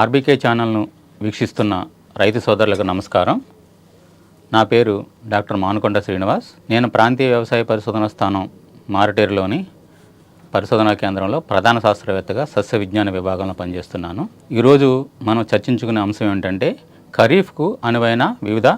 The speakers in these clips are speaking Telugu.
ఆర్బీకే ఛానల్ను వీక్షిస్తున్న రైతు సోదరులకు నమస్కారం. నా పేరు డాక్టర్ మానుకొండ శ్రీనివాస్. నేను ప్రాంతీయ వ్యవసాయ పరిశోధన స్థానం మారటేరులోని పరిశోధనా కేంద్రంలో ప్రధాన శాస్త్రవేత్తగా సస్య విజ్ఞాన విభాగంలో పనిచేస్తున్నాను. ఈరోజు మనం చర్చించుకునే అంశం ఏంటంటే ఖరీఫ్కు అనువైన వివిధ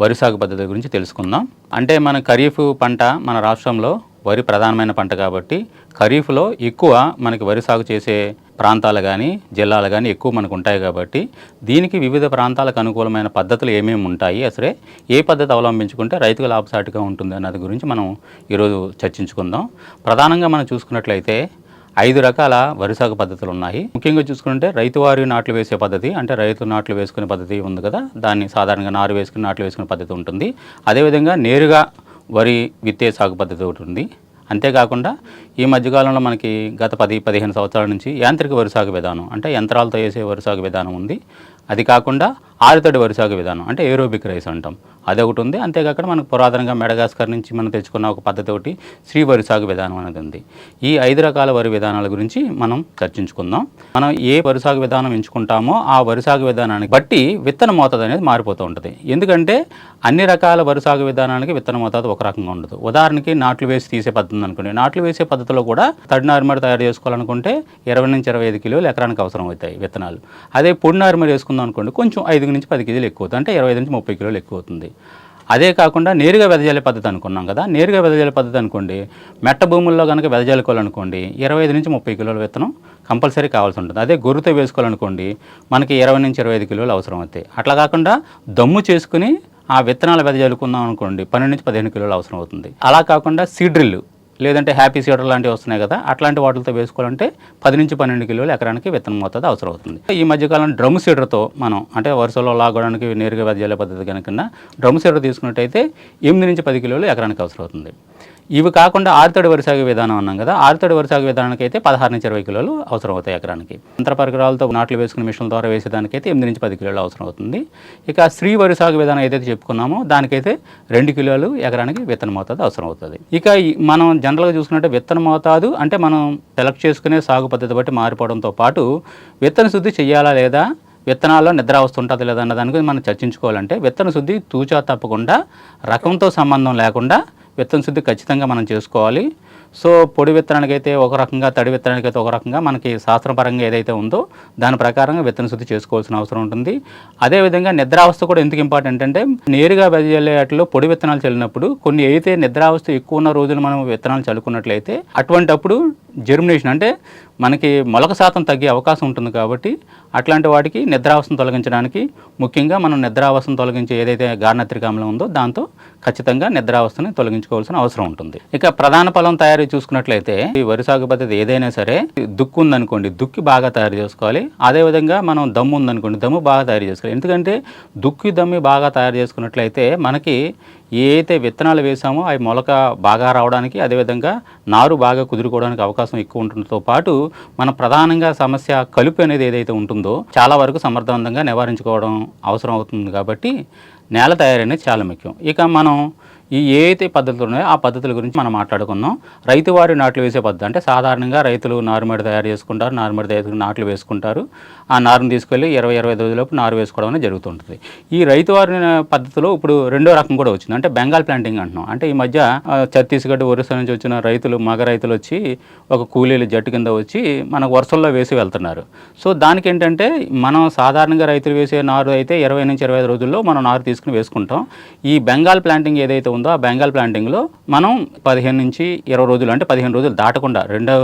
వరి సాగు పద్ధతుల గురించి తెలుసుకుందాం. అంటే మన ఖరీఫ్ పంట మన రాష్ట్రంలో వరి ప్రధానమైన పంట కాబట్టి ఖరీఫ్లో ఎక్కువ మనకి వరి సాగు చేసే ప్రాంతాలు కానీ జిల్లాలు కానీ ఎక్కువ మనకు ఉంటాయి కాబట్టి దీనికి వివిధ ప్రాంతాలకు అనుకూలమైన పద్ధతులు ఏమేమి ఉంటాయి? అసలే ఏ పద్ధతి అవలంబించుకుంటే రైతుకు లాభసాటిగా ఉంటుంది అన్నది గురించి మనం ఈరోజు చర్చించుకుందాం. ప్రధానంగా మనం చూసుకున్నట్లయితే ఐదు రకాల వరి సాగు పద్ధతులు ఉన్నాయి. ముఖ్యంగా చూసుకుంటే రైతువారి నాట్లు వేసే పద్ధతి అంటే రైతు నాట్లు వేసుకునే పద్ధతి ఉంది కదా దాన్ని సాధారణంగా నారు వేసుకుని నాట్లు వేసుకునే పద్ధతి ఉంటుంది. అదేవిధంగా నేరుగా వరి విత్తే సాగు పద్ధతి ఒకటి ఉంది. అంతేకాకుండా ఈ మధ్యకాలంలో మనకి గత పది పదిహేను సంవత్సరాల నుంచి యాంత్రిక వరి సాగు విధానం అంటే యంత్రాలతో వేసే వరి సాగు విధానం ఉంది. అది కాకుండా ఆరుతడి వరిసాగు విధానం అంటే ఏరోబిక్ రైస్ అంటాం. అది ఒకటి ఉంది అంతేకాక మనకు పురాతనంగా మెడగాస్కర్ నుంచి మనం తెచ్చుకున్న ఒక పద్ధతి ఒకటి శ్రీ వరి సాగు విధానం అనేది ఉంది ఈ ఐదు రకాల వరి విధానాల గురించి మనం చర్చించుకుందాం. మనం ఏ వరి సాగు విధానం ఎంచుకుంటామో ఆ వరి సాగు విధానానికి బట్టి విత్తన మోతాదు అనేది మారిపోతూ ఉంటుంది. ఎందుకంటే అన్ని రకాల వరి సాగు విధానానికి విత్తన మోతాదు ఒక రకంగా ఉండదు. ఉదాహరణకి నాట్లు వేసి తీసే పద్ధతి అనుకోండి. నాట్లు వేసే పద్ధతిలో కూడా తడి నారుమడి తయారు చేసుకోవాలనుకుంటే ఇరవై నుంచి ఇరవై ఐదు కిలోలు ఎకరానికి అవసరం అవుతాయి విత్తనాలు. అదే పొడి నారుమడి వేసుకుందాం అనుకోండి కొంచెం ఐదు నుంచి పది కేజీలు ఎక్కువ అవుతుంది అంటే ఇరవై ఐదు నుంచి ముప్పై కిలోలు ఎక్కువ అవుతుంది అదే కాకుండా నేరుగా వెదజల్లే పద్ధతి అనుకున్నాం కదా. నేరుగా వెదజల్లే పద్ధతి అనుకోండి మెట్ట భూముల్లో కనుక వెదజల్లుకోవాలనుకోండి ఇరవై ఐదు నుంచి ముప్పై కిలోల విత్తనం కంపల్సరీ కావాల్సి ఉంటుంది. అదే గొర్రెతో వేసుకోవాలనుకోండి మనకి ఇరవై నుంచి ఇరవై ఐదు కిలోలు అవసరం అవుతాయి అట్లా కాకుండా దమ్ము చేసుకుని ఆ విత్తనాలు వెదజల్లుకుందాం అనుకోండి పన్నెండు నుంచి పదిహేను కిలోలు అవసరం అవుతుంది. అలా కాకుండా సీడ్రిల్ లేదంటే హ్యాపీ సీడర్ లాంటివి వస్తున్నాయి కదా అట్లాంటి వాటితో వేసుకోవాలంటే పది నుంచి పన్నెండు కిలోలు ఎకరానికి విత్తనం మోతాదు అవసరం అవుతుంది ఈ మధ్యకాలం డ్రమ్ సీడర్తో మనం అంటే వరుసలో లాగడానికి నేరుగా వెదజల్లే పద్ధతి కనుక డ్రమ్ సీడర్ తీసుకున్నట్టయితే ఎనిమిది నుంచి పది కిలోలు ఎకరానికి అవసరం అవుతుంది ఇవి కాకుండా ఆరుతడి వరి సాగు విధానం అన్నాం కదా ఆరుతడి వరి సాగు విధానానికి అయితే పదహారు నుంచి ఇరవై కిలోలు అవసరం అవుతాయి ఎకరానికి. యంత్ర పరికరాలతో నాట్లు వేసుకునే మిషన్ల ద్వారా వేసేదానికైతే ఎనిమిది నుంచి పది కిలోలు అవసరం అవుతుంది. ఇక స్త్రీ వరి సాగు విధానం ఏదైతే చెప్పుకున్నామో దానికైతే రెండు కిలోలు ఎకరానికి విత్తన మోతాదు అవసరం అవుతుంది. ఇక మనం జనరల్గా చూసుకున్నట్టే విత్తన మోతాదు అంటే మనం సెలెక్ట్ చేసుకునే సాగు పద్ధతి బట్టి మారిపోవడంతో పాటు విత్తన శుద్ధి చేయాలా లేదా విత్తనాల్లో నిద్ర వస్తుంటుంది లేదన్న దానికి దాని గురించి మనం చర్చించుకోవాలంటే విత్తన శుద్ధి తూచా తప్పకుండా రకంతో సంబంధం లేకుండా విత్తన శుద్ధి ఖచ్చితంగా మనం చేసుకోవాలి. సో పొడి విత్తనానికి అయితే ఒక రకంగా తడి విత్తనానికి అయితే ఒక రకంగా మనకి శాస్త్రపరంగా ఏదైతే ఉందో దాని ప్రకారంగా విత్తన శుద్ధి చేసుకోవాల్సిన అవసరం ఉంటుంది. అదేవిధంగా నిద్రావస్థ కూడా ఎందుకు ఇంపార్టెంట్ అంటే నేరుగా వెదజల్లేట్లో పొడి విత్తనాలు చల్లినప్పుడు కొన్ని అయితే నిద్రావస్థ ఎక్కువ ఉన్న రోజులు మనం విత్తనాలు చల్లుకున్నట్లయితే అటువంటప్పుడు జెర్మినేషన్ అంటే మనకి మొలక శాతం తగ్గే అవకాశం ఉంటుంది కాబట్టి అట్లాంటి వాటికి నిద్రావస్థను తొలగించడానికి ముఖ్యంగా మనం నిద్రావస్థను తొలగించే ఏదైతే గార్నత్రిక ఉందో దాంతో ఖచ్చితంగా నిద్రావస్థని తొలగించుకోవాల్సిన అవసరం ఉంటుంది. ఇక ప్రధాన ఫలం తయారీ చూసుకున్నట్లయితే ఈ వరి సాగు పద్ధతి ఏదైనా సరే దుక్కు ఉందనుకోండి దుక్కి బాగా తయారు చేసుకోవాలి. అదేవిధంగా మనం దమ్ము ఉందనుకోండి దమ్ము బాగా తయారు చేసుకోవాలి. ఎందుకంటే దుక్కి దమ్మి బాగా తయారు చేసుకున్నట్లయితే మనకి ఏదైతే విత్తనాలు వేసామో అవి మొలక బాగా రావడానికి అదేవిధంగా నారు బాగా కుదురుకోవడానికి అవకాశం ఎక్కువ ఉండటంతో పాటు మన ప్రధానంగా సమస్య కలుపు అనేది ఏదైతే ఉంటుందో చాలా వరకు సమర్థవంతంగా నివారించుకోవడం అవసరం అవుతుంది కాబట్టి నేల తయారీ అనేది చాలా ముఖ్యం. ఇక మనం ఈ ఏ అయితే పద్ధతులు ఉన్నాయో ఆ పద్ధతుల గురించి మనం మాట్లాడుకుందాం. రైతువారి నాట్లు వేసే పద్ధతి అంటే సాధారణంగా రైతులు నారుమడి తయారు చేసుకుంటారు నారుమడి తయారు నాట్లు వేసుకుంటారు. ఆ నారుని తీసుకెళ్ళి ఇరవై ఇరవై ఐదు నారు వేసుకోవడం అనేది జరుగుతుంటుంది. ఈ రైతువారి పద్ధతిలో ఇప్పుడు రెండో రకం కూడా వచ్చింది. అంటే బెంగాల్ ప్లాంటింగ్ అంటున్నాం. అంటే ఈ మధ్య ఛత్తీస్గఢ్ ఒరిస్సా నుంచి వచ్చిన రైతులు మగ రైతులు వచ్చి ఒక కూలీలు జట్టు కింద వచ్చి మనకు వరుసల్లో వేసి వెళ్తున్నారు. సో దానికి ఏంటంటే మనం సాధారణంగా రైతులు వేసే నారు అయితే ఇరవై నుంచి ఇరవై ఐదు రోజుల్లో మనం నారు తీసుకుని వేసుకుంటాం. ఈ బెంగాల్ ప్లాంటింగ్ ఏదైతే ఉందో ఆ బెంగాల్ ప్లాంటింగ్లో మనం పదిహేను నుంచి ఇరవై రోజులు అంటే పదిహేను రోజులు దాటకుండా రెండో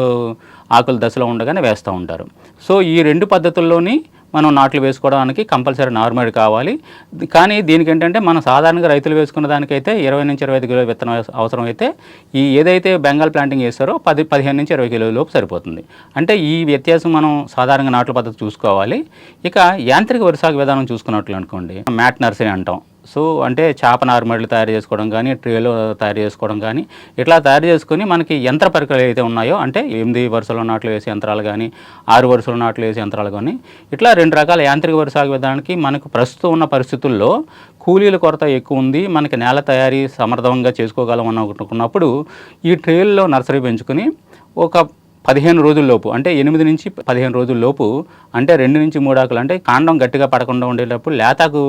ఆకుల దశలో ఉండగానే వేస్తూ ఉంటారు. సో ఈ రెండు పద్ధతుల్లోని మనం నాట్లు వేసుకోవడానికి కంపల్సరీ నార్మల్ కావాలి. కానీ దీనికి ఏంటంటే మనం సాధారణంగా రైతులు వేసుకున్న దానికైతే ఇరవై నుంచి ఇరవై ఐదు కిలో విత్తనం అవసరం అయితే ఈ ఏదైతే బెంగాల్ ప్లాంటింగ్ చేస్తారో పది పదిహేను నుంచి ఇరవై కిలోల లోపు సరిపోతుంది. అంటే ఈ వ్యత్యాసం మనం సాధారణంగా నాట్ల పద్ధతి చూసుకోవాలి. ఇక యాంత్రిక వరి సాగు విధానం చూసుకున్నట్లు అనుకోండి. మ్యాట్ నర్సరీ అంటాం. సో అంటే చేప నారుమడులు తయారు చేసుకోవడం కానీ ట్రేలో తయారు చేసుకోవడం కానీ ఇట్లా తయారు చేసుకొని మనకి యంత్ర పరికరాలు ఏదైతే ఉన్నాయో అంటే ఎనిమిది వరుసలో నాట్లు వేసే యంత్రాలు కానీ ఆరు వరుసలో నాట్లు వేసే యంత్రాలు కానీ ఇట్లా రెండు రకాల యాంత్రిక వరి సాగు విధానానికి మనకు ప్రస్తుతం ఉన్న పరిస్థితుల్లో కూలీల కొరత ఎక్కువ ఉంది. మనకి నేల తయారీ సమర్థవంగా చేసుకోగలం అని అనుకున్నప్పుడు ఈ ట్రేల్లో నర్సరీ పెంచుకొని ఒక పదిహేను రోజుల్లోపు అంటే ఎనిమిది నుంచి పదిహేను రోజుల లోపు అంటే రెండు నుంచి మూడు ఆకులు అంటే కాండం గట్టిగా పడకుండా ఉండేటప్పుడు లేతాకు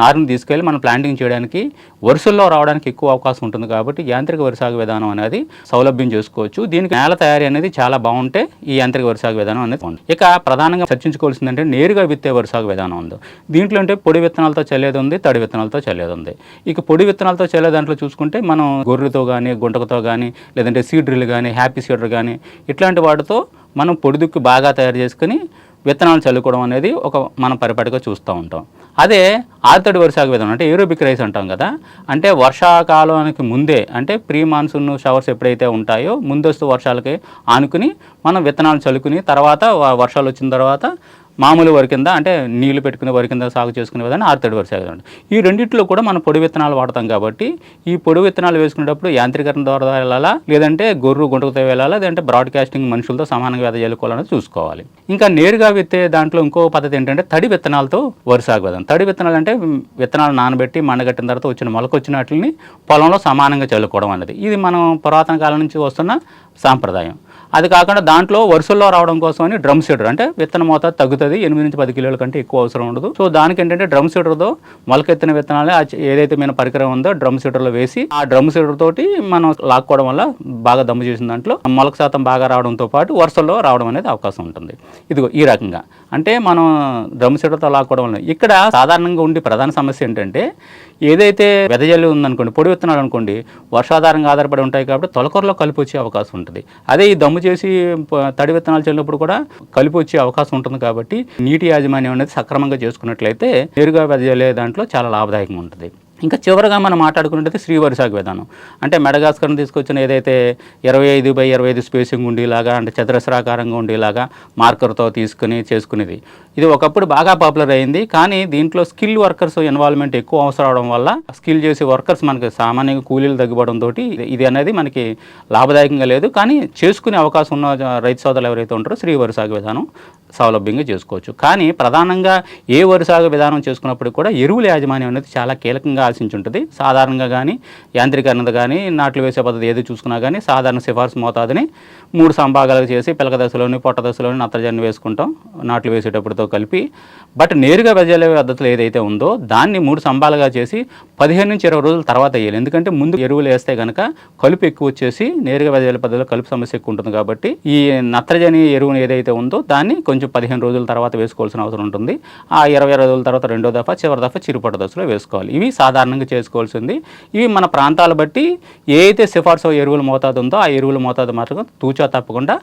నారుని తీసుకెళ్ళి మనం ప్లాంటింగ్ చేయడానికి వరుసల్లో రావడానికి ఎక్కువ అవకాశం ఉంటుంది కాబట్టి యాంత్రిక వరిసాగు విధానం అనేది సౌలభ్యం చేసుకోవచ్చు. దీనికి నేల తయారీ అనేది చాలా బాగుంటే ఈ యాంత్రిక వరిసాగు విధానం అనేది ఉంది ఇక ప్రధానంగా చర్చించుకోవాల్సిందంటే నేరుగా విత్తే వరిసాగు విధానం ఉంది. దీంట్లో అంటే పొడి విత్తనాలతో చల్లేది ఉంది తడి విత్తనాలతో చల్లేది ఉంది. ఇక పొడి విత్తనాలతో చల్లే దాంట్లో చూసుకుంటే మనం గొర్రెతో కానీ గుంటకతో కానీ లేదంటే సీడ్రిల్ కానీ హ్యాపీ సీడర్ కానీ ఇట్లాంటి వాటితో మనం పొడి దుక్కి బాగా తయారు చేసుకుని విత్తనాలు చల్లుకోవడం అనేది ఒక మనం పరిపాటిగా చూస్తూ ఉంటాం. అదే ఆరుతడి వర్షాకు విధానం అంటే ఏరోబిక్ రైస్ అంటాం కదా. అంటే వర్షాకాలానికి ముందే అంటే ప్రీ మాన్సూన్ షవర్స్ ఎప్పుడైతే ఉంటాయో ముందస్తు వర్షాలకి ఆనుకుని మనం విత్తనాలు చల్లుకుని తర్వాత వర్షాలు వచ్చిన తర్వాత మామూలు వరి కింద అంటే నీళ్ళు పెట్టుకునే వరి కింద సాగు చేసుకునే విధానం ఆరుతడి వరి సాగు ఈ రెండింటిలో కూడా మనం పొడి విత్తనాలు వాడతాం కాబట్టి ఈ పొడి విత్తనాలు వేసుకునేటప్పుడు యాంత్రీకరణ ద్వారా వెళ్ళాలా లేదంటే గొర్రు గుంటకుతో వెళ్ళాలా లేదంటే బ్రాడ్కాస్టింగ్ మనుషులతో సమానంగా వెద చల్లుకోవాలని చూసుకోవాలి. ఇంకా నేరుగా విత్తే దాంట్లో ఇంకో పద్ధతి ఏంటంటే తడి విత్తనాలతో వరి సాగు విధానం. తడి విత్తనాలు అంటే విత్తనాలు నానబెట్టి మండగట్టిన తర్వాత వచ్చిన మొలకొచ్చిన వాటిని పొలంలో సమానంగా చల్లుకోవడం అనేది ఇది మనం పురాతన కాలం నుంచి వస్తున్న సాంప్రదాయం. అది కాకుండా దాంట్లో వరుసల్లో రావడం కోసం అని డ్రమ్ సీడర్ అంటే విత్తన మోతాదు తగ్గుతుంది ఎనిమిది నుంచి పది కిలోల కంటే ఎక్కువ అవసరం ఉండదు. సో దానికి ఏంటంటే డ్రమ్ సీడర్తో మొలకెత్తిన విత్తనాలు ఏదైతే మన పరికరం ఉందో డ్రమ్ సీడర్లో వేసి ఆ డ్రమ్ సీడర్ తోటి మనం లాక్కోవడం వల్ల బాగా దమ్ము చేసిన దాంట్లో మొలక శాతం బాగా రావడంతో పాటు వరుసల్లో రావడం అనేది అవకాశం ఉంటుంది. ఇదిగో ఈ రకంగా. అంటే మనం డ్రమ్ సీడర్తో లాక్కోవడం వల్ల ఇక్కడ సాధారణంగా ఉండే ప్రధాన సమస్య ఏంటంటే ఏదైతే వెదజల్లి ఉందనుకోండి పొడి విత్తనాలు అనుకోండి వర్షాధారంగా ఆధారపడి ఉంటాయి కాబట్టి తొలకరలో కలిపి వచ్చే అవకాశం ఉంటుంది. అదే ఈ దమ్ము చేసి తడి విత్తనాలు చల్లినప్పుడు కూడా కలిపి వచ్చే అవకాశం ఉంటుంది కాబట్టి నీటి యాజమాన్యం అనేది సక్రమంగా చేసుకున్నట్లయితే నేరుగా వెదజల్లే దాంట్లో చాలా లాభదాయకంగా ఉంటుంది. ఇంకా చివరగా మనం మాట్లాడుకున్నట్టయితే శ్రీవారి సాగు విధానం. అంటే మెడగాస్కర్ని తీసుకొచ్చిన ఏదైతే ఇరవై ఐదు బై ఇరవై ఐదు స్పేసింగ్ ఉండేలాగా అంటే చతురస్రాకారంగా ఉండేలాగా మార్కర్తో తీసుకుని చేసుకునేది. ఇది ఒకప్పుడు బాగా పాపులర్ అయింది కానీ దీంట్లో స్కిల్ వర్కర్స్ ఇన్వాల్వ్మెంట్ ఎక్కువ అవసరం అవడం వల్ల స్కిల్ చేసే వర్కర్స్ మనకి సామాన్యంగా కూలీలు తగ్గిపోవడంతో ఇది అనేది మనకి లాభదాయకంగా లేదు. కానీ చేసుకునే అవకాశం ఉన్న రైతు సోదరులు ఎవరైతే ఉంటారో శ్రీవారి సాగు విధానం సౌలభ్యంగా చేసుకోవచ్చు. కానీ ప్రధానంగా ఏ వరి సాగు విధానం చేసుకున్నప్పుడు కూడా ఎరువుల యాజమాన్యం అనేది చాలా కీలకంగా ఆశించి ఉంటుంది సాధారణంగా కానీ యాంత్రీకరణ కానీ నాట్లు వేసే పద్ధతి ఏది చూసుకున్నా కానీ సాధారణ సిఫార్సు మోతాదుని మూడు సంభాగాలు చేసి పిలక దశలోని పొట్ట దశలోని నత్రజని వేసుకుంటాం. నాట్లు వేసేటప్పుడు కలిపి బట్ నేరుగా వెదజల్లే పద్ధతులు ఏదైతే ఉందో దాన్ని మూడు సంభాలుగా చేసి పదిహేను నుంచి ఇరవై రోజుల తర్వాత వేయాలి. ఎందుకంటే ముందు ఎరువులు వేస్తే కనుక కలుపు ఎక్కువ వచ్చేసి నేరుగా వెదజల్లే పద్ధతిలో కలుపు సమస్య ఎక్కువ ఉంటుంది కాబట్టి ఈ నత్రజని ఎరువును ఏదైతే ఉందో దాన్ని కొంచెం పదిహేను రోజుల తర్వాత వేసుకోవాల్సిన అవసరం ఉంటుంది. ఆ ఇరవై రోజుల తర్వాత రెండో దఫా చివరి దఫా చిరుపట దశలో వేసుకోవాలి. ఇవి సాధారణంగా చేసుకోవాల్సింది. ఇవి మన ప్రాంతాల బట్టి ఏ అయితే సిఫార్సు ఎరువుల మోతాదు ఉందో ఆ ఎరువుల మోతాదు మాత్రం తూచా తప్పకుండా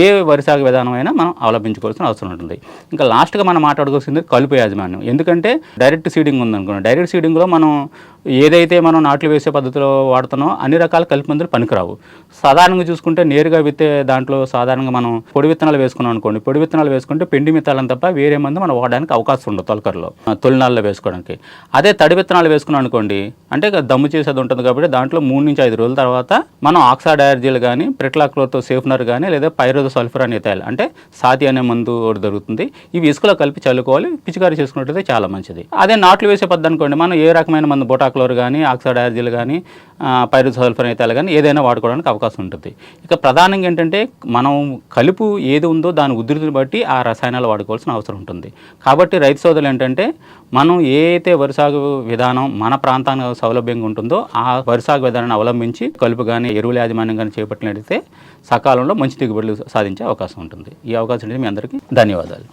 ఏ వరి సాగు విధానం అయినా మనం అవలంబించుకోవాల్సిన అవసరం ఉంటుంది. ఇంకా లాస్ట్గా మనం మాట్లాడుకోవాల్సింది కలుపు యాజమాన్యం. ఎందుకంటే డైరెక్ట్ సీడింగ్ ఉందనుకున్నాం డైరెక్ట్ సీడింగ్లో మనం ఏదైతే మనం నాట్లు వేసే పద్ధతిలో వాడుతున్నామో అన్ని రకాల కలిపి మందులు పనికిరావు. సాధారణంగా చూసుకుంటే నేరుగా విత్తే దాంట్లో సాధారణంగా మనం పొడి విత్తనాలు వేసుకున్నాం అనుకోండి పొడి విత్తనాలు వేసుకుంటే పిండి మిత్తాలను తప్ప వేరే మందు మనం వాడడానికి అవకాశం ఉండదు తొలకరలో తొలినాళ్ళలో వేసుకోవడానికి. అదే తడి విత్తనాలు వేసుకున్నాం అనుకోండి అంటే దమ్ము చేసేది ఉంటుంది కాబట్టి దాంట్లో మూడు నుంచి ఐదు రోజుల తర్వాత మనం ఆక్సాడైర్జీలు కానీ ప్రిట్లాక్లోతో సేఫ్నర్ కానీ లేదా పైరోజో సల్ఫర్ అనే తేలి అంటే సాతి అనే మందు ఒకటి దొరుకుతుంది. ఇవి ఇసుకలో కలిపి చల్లుకోవాలి పిచికారీ చేసుకున్నట్టయితే చాలా మంచిది. అదే నాట్లు వేసే పద్ధతి అనుకోండి మనం ఏ రకమైన మందు బొటాక్లోర్ కానీ ఆక్సాడైర్జీలు కానీ పైరు సల్ఫర్ కానీ ఏదైనా వాడుకోవడానికి అవకాశం ఉంటుంది. ఇక ప్రధానంగా ఏంటంటే మనం కలుపు ఏది ఉందో దాని ఉధృతిని బట్టి ఆ రసాయనాలు వాడుకోవాల్సిన అవసరం ఉంటుంది. కాబట్టి రైతు సోదరులు ఏంటంటే మనం ఏ అయితే వరి సాగు విధానం మన ప్రాంతానికి సౌలభ్యంగా ఉంటుందో ఆ వరి సాగు విధానాన్ని అవలంబించి కలుపు కానీ ఎరువుల యాజమాన్యం కానీ చేపట్టినట్లయితే సకాలంలో మంచి దిగుబడులు సాధించే అవకాశం ఉంటుంది. ఈ అవకాశం మీ అందరికీ ధన్యవాదాలు.